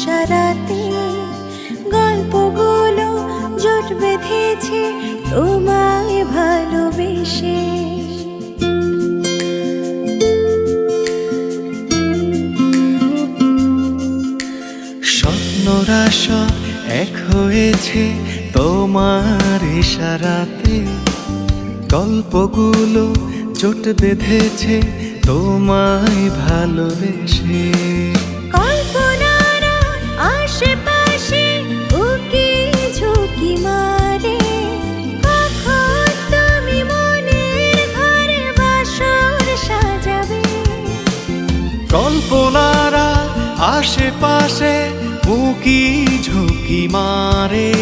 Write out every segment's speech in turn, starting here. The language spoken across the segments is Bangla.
সারাতে গল্পগুলো জোট বেঁধেছে তোমায় ভালোবেসে। স্বপ্নরা এক হয়েছে তোমার ইশারাতে। গল্পগুলো জোট বেঁধেছে তোমায় ভালোবেসে। কল্পনারা আশেপাশে উকি ঝুঁকি মারে।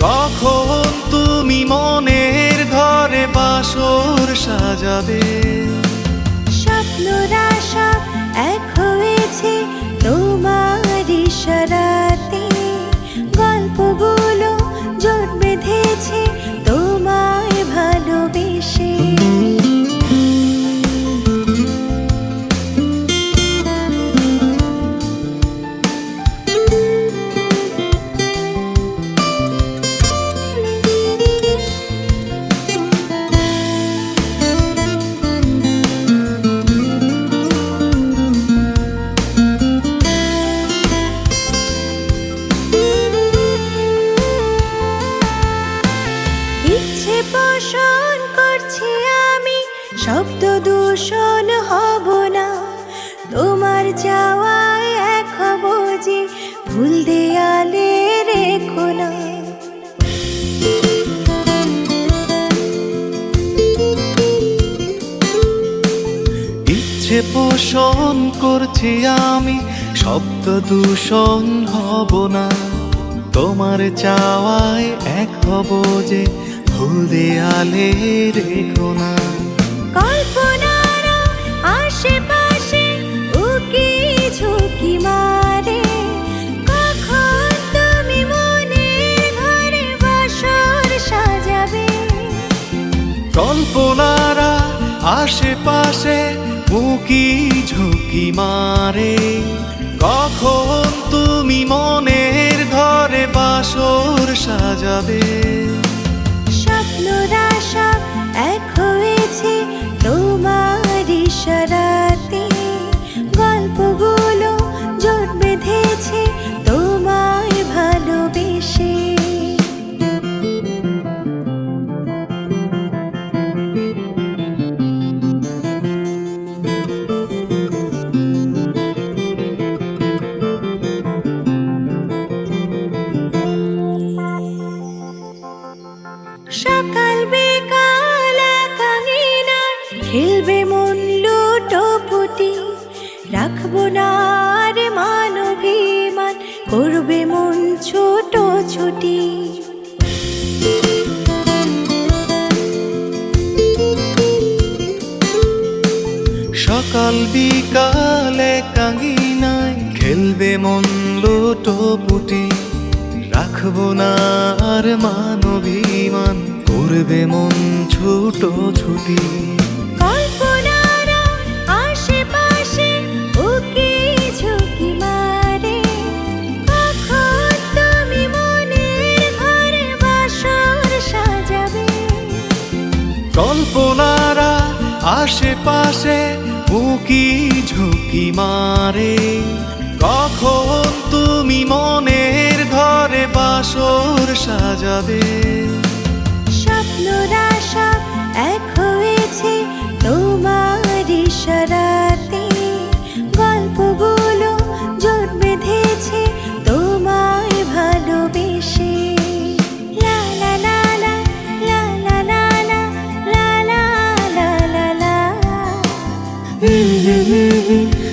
কখন তুমি মনের ঘরে বাসর সাজাবে? শব্দ দূষণ হব না। তোমার যাওয়ায় এক হব যে ভুল দেয়ালে রেখো না। ইচ্ছে পোষণ করছি আমি, শব্দ দূষণ হব না। তোমার চাওয়ায় এক হব যে ভুল দেয়ালে রেখো না। কল্পনারা আশেপাশে মুকি ঝুঁকি মারে। কখন তুমি মনের ঘরে বাসর সাজাবে? স্বপ্নরা সব রাখব না আর মান করবে মন ছোট ছুটি। সকাল বিকালে কাঙ্গিনায় খেলবে মন লোটো পুটি। রাখব না আর মানবিমান, করবে মন ছোট ছুটি। আশেপাশে উকি ঝুঁকি মারে। কখন তুমি মনের ঘরে বাসর সাজাবে? yeni